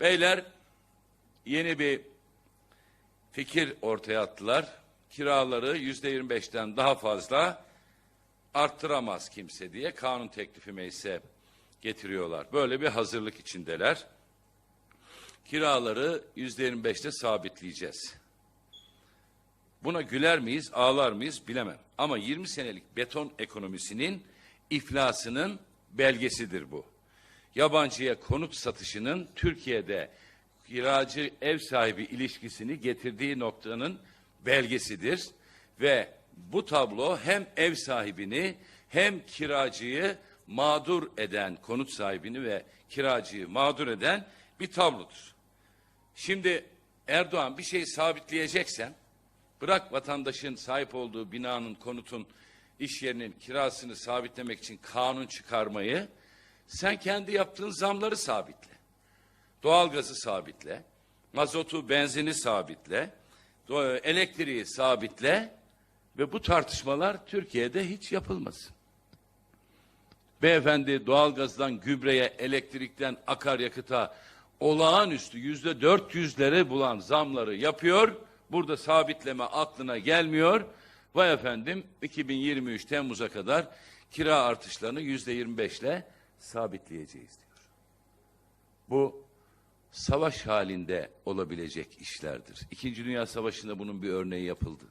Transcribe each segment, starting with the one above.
Beyler yeni bir fikir ortaya attılar. Kiraları yüzde yirmi beşten daha fazla arttıramaz kimse diye kanun teklifi meclise getiriyorlar. Böyle bir hazırlık içindeler. Kiraları yüzde yirmi beşte sabitleyeceğiz. Buna güler miyiz, ağlar mıyız bilemem. Ama 20 senelik beton ekonomisinin iflasının belgesidir bu. Yabancıya konut satışının Türkiye'de kiracı ev sahibi ilişkisini getirdiği noktanın belgesidir. Ve bu tablo hem ev sahibini hem kiracıyı mağdur eden, konut sahibini ve kiracıyı mağdur eden bir tablodur. Şimdi Erdoğan bir şeyi sabitleyeceksen bırak vatandaşın sahip olduğu binanın, konutun, iş yerinin kirasını sabitlemek için kanun çıkarmayı sen kendi yaptığın zamları sabitle. Doğalgazı sabitle, mazotu, benzini sabitle, elektriği sabitle ve bu tartışmalar Türkiye'de hiç yapılmasın. Beyefendi doğalgazdan gübreye, elektrikten akaryakıta olağanüstü yüzde dört yüzleri bulan zamları yapıyor. Burada sabitleme aklına gelmiyor. Vay efendim 2023 Temmuz'a kadar kira artışlarını yüzde yirmi beşle sabitleyeceğiz diyor. Bu savaş halinde olabilecek işlerdir. İkinci Dünya Savaşı'nda bunun bir örneği yapıldı.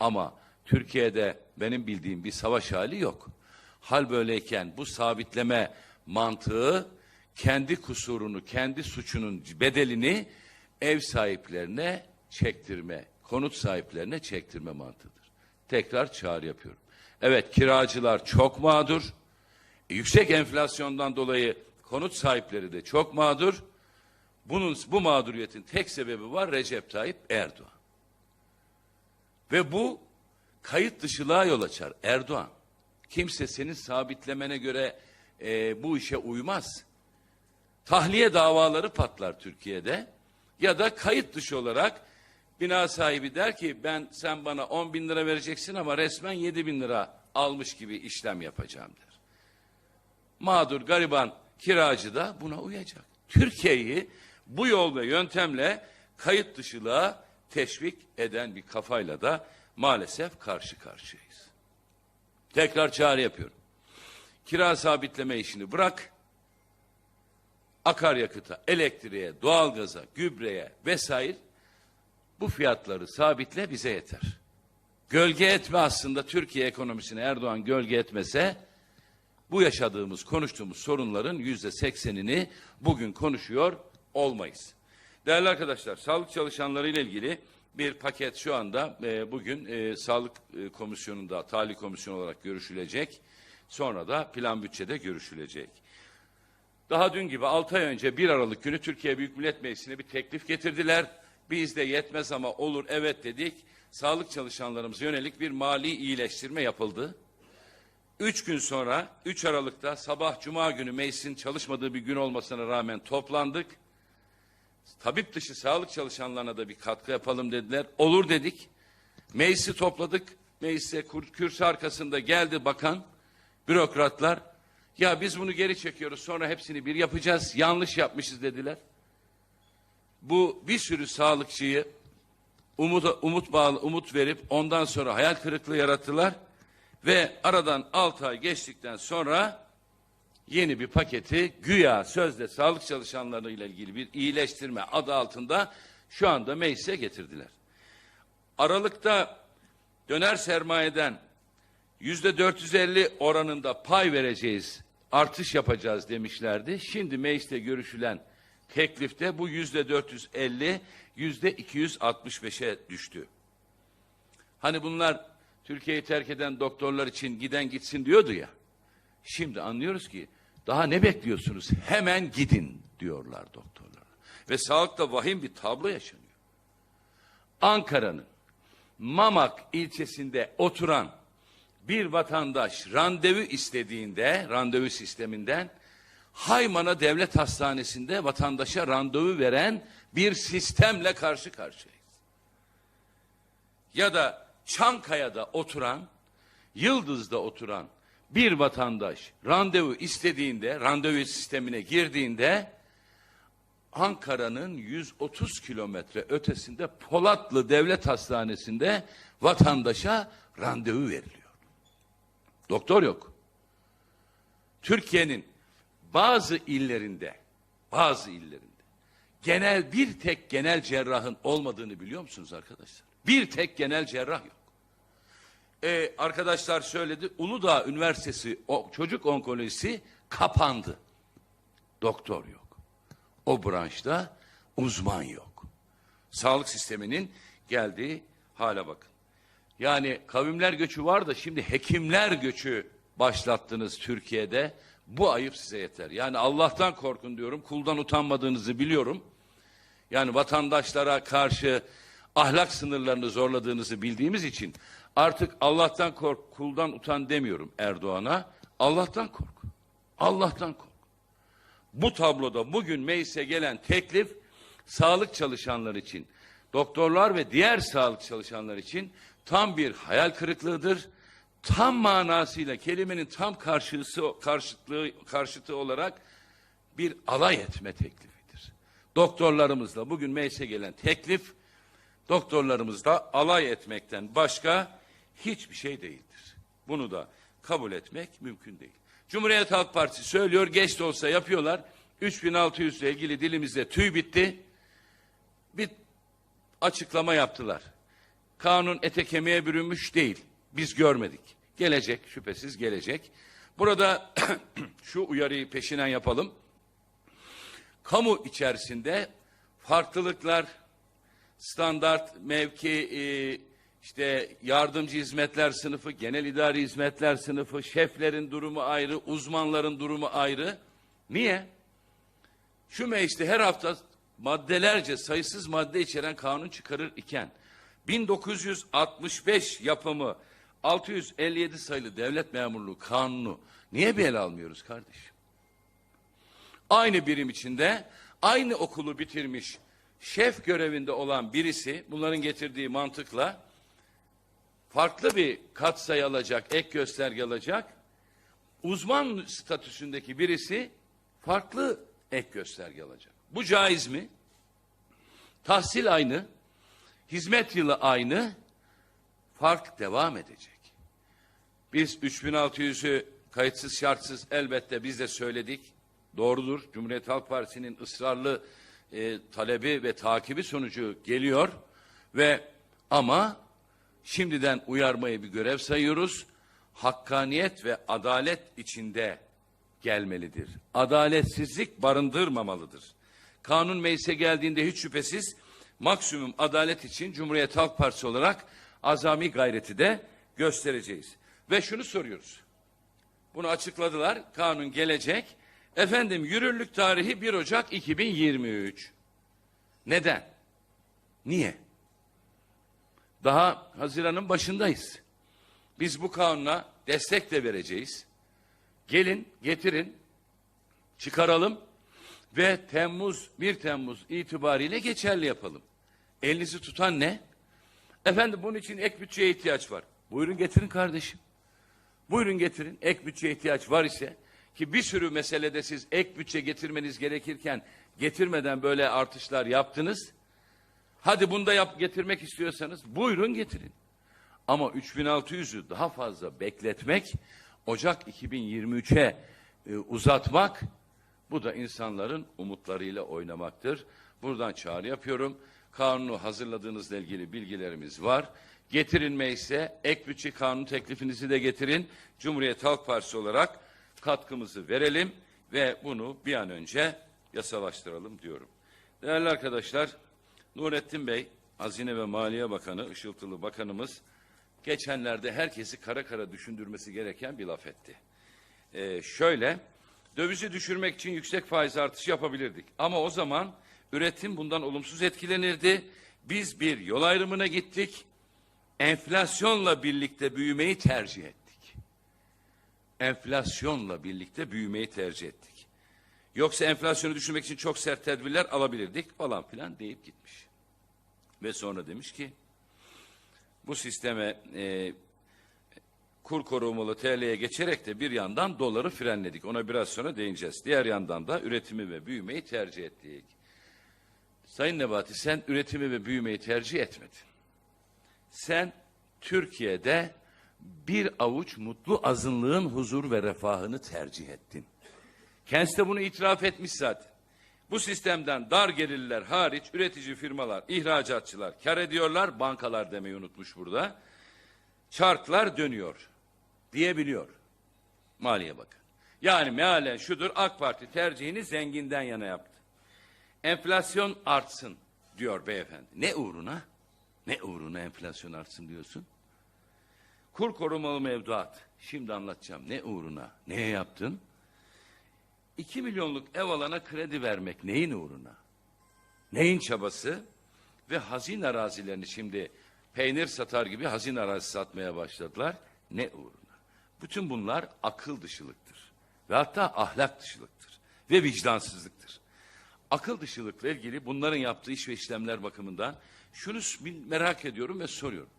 Ama Türkiye'de benim bildiğim bir savaş hali yok. Hal böyleyken bu sabitleme mantığı kendi kusurunu, kendi suçunun bedelini ev sahiplerine çektirme, konut sahiplerine çektirme mantığıdır. Tekrar çağrı yapıyorum. Evet kiracılar çok mağdur. Yüksek enflasyondan dolayı konut sahipleri de çok mağdur. Bunun bu mağduriyetin tek sebebi var Recep Tayyip Erdoğan. Ve bu kayıt dışılığa yol açar Erdoğan. Kimse senin sabitlemene göre e, bu işe uymaz. Tahliye davaları patlar Türkiye'de ya da kayıt dışı olarak bina sahibi der ki ben sen bana 10 bin lira vereceksin ama resmen 7 bin lira almış gibi işlem yapacağım der. Mağdur gariban kiracı da buna uyacak. Türkiye'yi bu yol ve yöntemle kayıt dışılığa teşvik eden bir kafayla da maalesef karşı karşıyayız. Tekrar çağrı yapıyorum. Kira sabitleme işini bırak. Akaryakıta, elektriğe, doğalgaza, gübreye vesaire bu fiyatları sabitle bize yeter. Gölge etme aslında Türkiye ekonomisine Erdoğan gölge etmese bu yaşadığımız, konuştuğumuz sorunların yüzde seksenini bugün konuşuyor olmayız. Değerli arkadaşlar, sağlık çalışanları ile ilgili bir paket şu anda e, bugün e, Sağlık e, Komisyonu'nda, Tali Komisyonu olarak görüşülecek. Sonra da plan bütçede görüşülecek. Daha dün gibi 6 ay önce 1 Aralık günü Türkiye Büyük Millet Meclisi'ne bir teklif getirdiler. Biz de yetmez ama olur evet dedik. Sağlık çalışanlarımıza yönelik bir mali iyileştirme yapıldı. Üç gün sonra 3 Aralık'ta sabah Cuma günü meclisin çalışmadığı bir gün olmasına rağmen toplandık. Tabip dışı sağlık çalışanlarına da bir katkı yapalım dediler. Olur dedik. Meclisi topladık. Meclise kürsü arkasında geldi bakan, bürokratlar. Ya biz bunu geri çekiyoruz sonra hepsini bir yapacağız. Yanlış yapmışız dediler. Bu bir sürü sağlıkçıyı umut, umut bağlı, umut verip ondan sonra hayal kırıklığı yarattılar. Ve aradan 6 ay geçtikten sonra yeni bir paketi güya sözde sağlık çalışanlarıyla ilgili bir iyileştirme adı altında şu anda meclise getirdiler. Aralıkta döner sermayeden yüzde 450 oranında pay vereceğiz, artış yapacağız demişlerdi. Şimdi mecliste görüşülen teklifte bu yüzde 450, yüzde 265'e düştü. Hani bunlar Türkiye'yi terk eden doktorlar için giden gitsin diyordu ya. Şimdi anlıyoruz ki daha ne bekliyorsunuz? Hemen gidin diyorlar doktorlara. Ve sağlıkta vahim bir tablo yaşanıyor. Ankara'nın Mamak ilçesinde oturan bir vatandaş randevu istediğinde, randevu sisteminden Hayman'a devlet hastanesinde vatandaşa randevu veren bir sistemle karşı karşıyayız. Ya da Çankaya'da oturan, Yıldız'da oturan bir vatandaş randevu istediğinde, randevu sistemine girdiğinde Ankara'nın 130 kilometre ötesinde Polatlı Devlet Hastanesi'nde vatandaşa randevu veriliyor. Doktor yok. Türkiye'nin bazı illerinde, bazı illerinde genel bir tek genel cerrahın olmadığını biliyor musunuz arkadaşlar? Bir tek genel cerrah yok. Ee, arkadaşlar söyledi, Uludağ Üniversitesi o, çocuk onkolojisi kapandı. Doktor yok. O branşta uzman yok. Sağlık sisteminin geldiği hale bakın. Yani kavimler göçü var da şimdi hekimler göçü başlattınız Türkiye'de. Bu ayıp size yeter. Yani Allah'tan korkun diyorum. Kuldan utanmadığınızı biliyorum. Yani vatandaşlara karşı ahlak sınırlarını zorladığınızı bildiğimiz için artık Allah'tan kork, kuldan utan demiyorum Erdoğan'a. Allah'tan kork. Allah'tan kork. Bu tabloda bugün meclise gelen teklif sağlık çalışanları için, doktorlar ve diğer sağlık çalışanlar için tam bir hayal kırıklığıdır. Tam manasıyla kelimenin tam karşısı, karşıtlığı, karşıtı olarak bir alay etme teklifidir. Doktorlarımızla bugün meclise gelen teklif doktorlarımızla alay etmekten başka hiçbir şey değildir. Bunu da kabul etmek mümkün değil. Cumhuriyet Halk Partisi söylüyor, geç de olsa yapıyorlar. 3600 ile ilgili dilimizde tüy bitti. Bir açıklama yaptılar. Kanun ete kemiğe bürünmüş değil. Biz görmedik. Gelecek, şüphesiz gelecek. Burada şu uyarıyı peşinen yapalım. Kamu içerisinde farklılıklar, standart mevki, e, işte yardımcı hizmetler sınıfı, genel idari hizmetler sınıfı, şeflerin durumu ayrı, uzmanların durumu ayrı. Niye? Şu mecliste her hafta maddelerce sayısız madde içeren kanun çıkarır iken 1965 yapımı 657 sayılı devlet memurluğu kanunu niye bir ele almıyoruz kardeşim? Aynı birim içinde aynı okulu bitirmiş şef görevinde olan birisi bunların getirdiği mantıkla farklı bir katsayı alacak, ek gösterge alacak. Uzman statüsündeki birisi farklı ek gösterge alacak. Bu caiz mi? Tahsil aynı, hizmet yılı aynı, fark devam edecek. Biz 3600'ü kayıtsız şartsız elbette biz de söyledik. Doğrudur. Cumhuriyet Halk Partisi'nin ısrarlı e, talebi ve takibi sonucu geliyor ve ama şimdiden uyarmayı bir görev sayıyoruz. Hakkaniyet ve adalet içinde gelmelidir. Adaletsizlik barındırmamalıdır. Kanun meclise geldiğinde hiç şüphesiz maksimum adalet için Cumhuriyet Halk Partisi olarak azami gayreti de göstereceğiz. Ve şunu soruyoruz. Bunu açıkladılar. Kanun gelecek. Efendim yürürlük tarihi 1 Ocak 2023. Neden? Niye? Daha Haziran'ın başındayız. Biz bu kanuna destek de vereceğiz. Gelin, getirin, çıkaralım ve Temmuz 1 Temmuz itibariyle geçerli yapalım. Elinizi tutan ne? Efendim bunun için ek bütçeye ihtiyaç var. Buyurun getirin kardeşim. Buyurun getirin. Ek bütçeye ihtiyaç var ise ki bir sürü meselede siz ek bütçe getirmeniz gerekirken getirmeden böyle artışlar yaptınız. Hadi bunda yap getirmek istiyorsanız buyurun getirin. Ama 3600'ü daha fazla bekletmek, Ocak 2023'e e, uzatmak bu da insanların umutlarıyla oynamaktır. Buradan çağrı yapıyorum. Kanunu hazırladığınızla ilgili bilgilerimiz var. Getirin meclise ek bütçe kanun teklifinizi de getirin. Cumhuriyet Halk Partisi olarak katkımızı verelim ve bunu bir an önce yasalaştıralım diyorum. Değerli arkadaşlar, Nurettin Bey, Hazine ve Maliye Bakanı, Işıltılı Bakanımız, geçenlerde herkesi kara kara düşündürmesi gereken bir laf etti. Ee, şöyle, dövizi düşürmek için yüksek faiz artışı yapabilirdik. Ama o zaman üretim bundan olumsuz etkilenirdi. Biz bir yol ayrımına gittik. Enflasyonla birlikte büyümeyi tercih ettik. Enflasyonla birlikte büyümeyi tercih ettik. Yoksa enflasyonu düşürmek için çok sert tedbirler alabilirdik falan filan deyip gitmiş. Ve sonra demiş ki bu sisteme e, kur korumalı TL'ye geçerek de bir yandan doları frenledik. Ona biraz sonra değineceğiz. Diğer yandan da üretimi ve büyümeyi tercih ettik. Sayın Nebati sen üretimi ve büyümeyi tercih etmedin. Sen Türkiye'de bir avuç mutlu azınlığın huzur ve refahını tercih ettin. Kendisi de bunu itiraf etmiş zaten. Bu sistemden dar gelirliler hariç üretici firmalar, ihracatçılar kar ediyorlar. Bankalar demeyi unutmuş burada. Çarklar dönüyor diyebiliyor. Maliye Bakanı. Yani mealen şudur AK Parti tercihini zenginden yana yaptı. Enflasyon artsın diyor beyefendi. Ne uğruna? Ne uğruna enflasyon artsın diyorsun? Kur korumalı mevduat. Şimdi anlatacağım. Ne uğruna? Neye yaptın? 2 milyonluk ev alana kredi vermek neyin uğruna? Neyin çabası? Ve hazin arazilerini şimdi peynir satar gibi hazin arazi satmaya başladılar. Ne uğruna? Bütün bunlar akıl dışılıktır. Ve hatta ahlak dışılıktır. Ve vicdansızlıktır. Akıl dışılıkla ilgili bunların yaptığı iş ve işlemler bakımından şunu merak ediyorum ve soruyorum.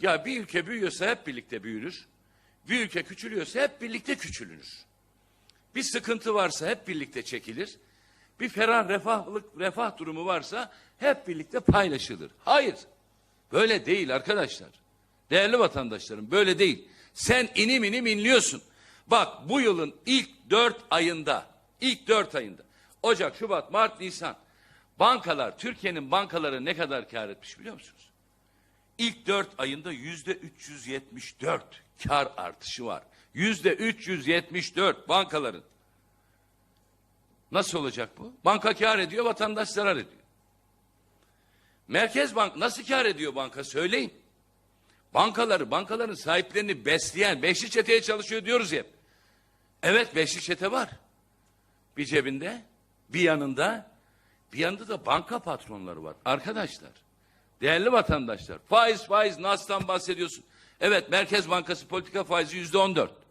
Ya bir ülke büyüyorsa hep birlikte büyünür. Bir ülke küçülüyorsa hep birlikte küçülünür. Bir sıkıntı varsa hep birlikte çekilir. Bir ferah refahlık, refah durumu varsa hep birlikte paylaşılır. Hayır. Böyle değil arkadaşlar. Değerli vatandaşlarım böyle değil. Sen inim inim inliyorsun. Bak bu yılın ilk dört ayında, ilk dört ayında, Ocak, Şubat, Mart, Nisan, bankalar, Türkiye'nin bankaları ne kadar kar etmiş biliyor musunuz? İlk dört ayında yüzde 374 kar artışı var. Yüzde 374 bankaların. Nasıl olacak bu? Banka kar ediyor, vatandaş zarar ediyor. Merkez Bank nasıl kar ediyor banka söyleyin. Bankaları, bankaların sahiplerini besleyen beşli çeteye çalışıyor diyoruz hep. Evet beşli çete var. Bir cebinde, bir yanında, bir yanında da banka patronları var. Arkadaşlar, değerli vatandaşlar, faiz faiz Nas'tan bahsediyorsun. Evet Merkez Bankası politika faizi yüzde on dört.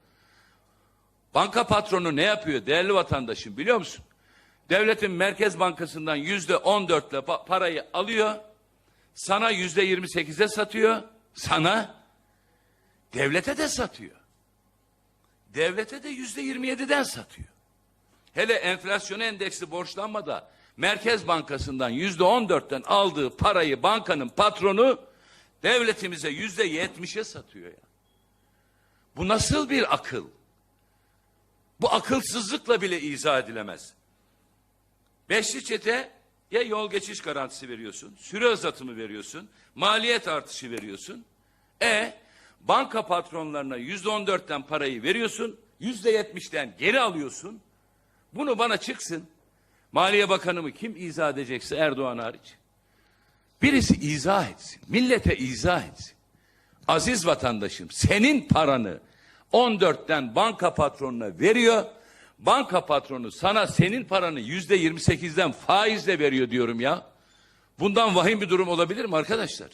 Banka patronu ne yapıyor değerli vatandaşım biliyor musun? Devletin Merkez Bankası'ndan yüzde on dörtle pa- parayı alıyor. Sana yüzde yirmi sekize satıyor. Sana devlete de satıyor. Devlete de yüzde yirmi yediden satıyor. Hele enflasyon endeksli borçlanmada Merkez Bankası'ndan yüzde on dörtten aldığı parayı bankanın patronu devletimize yüzde yetmişe satıyor ya. Bu nasıl bir akıl? Bu akılsızlıkla bile izah edilemez. Beşli çete ya yol geçiş garantisi veriyorsun, süre uzatımı veriyorsun, maliyet artışı veriyorsun. E banka patronlarına yüzde on dörtten parayı veriyorsun, yüzde yetmişten geri alıyorsun. Bunu bana çıksın. Maliye Bakanı mı kim izah edecekse Erdoğan hariç. Birisi izah etsin. Millete izah etsin. Aziz vatandaşım senin paranı 14'ten banka patronuna veriyor. Banka patronu sana senin paranı yüzde 28'den faizle veriyor diyorum ya. Bundan vahim bir durum olabilir mi arkadaşlar?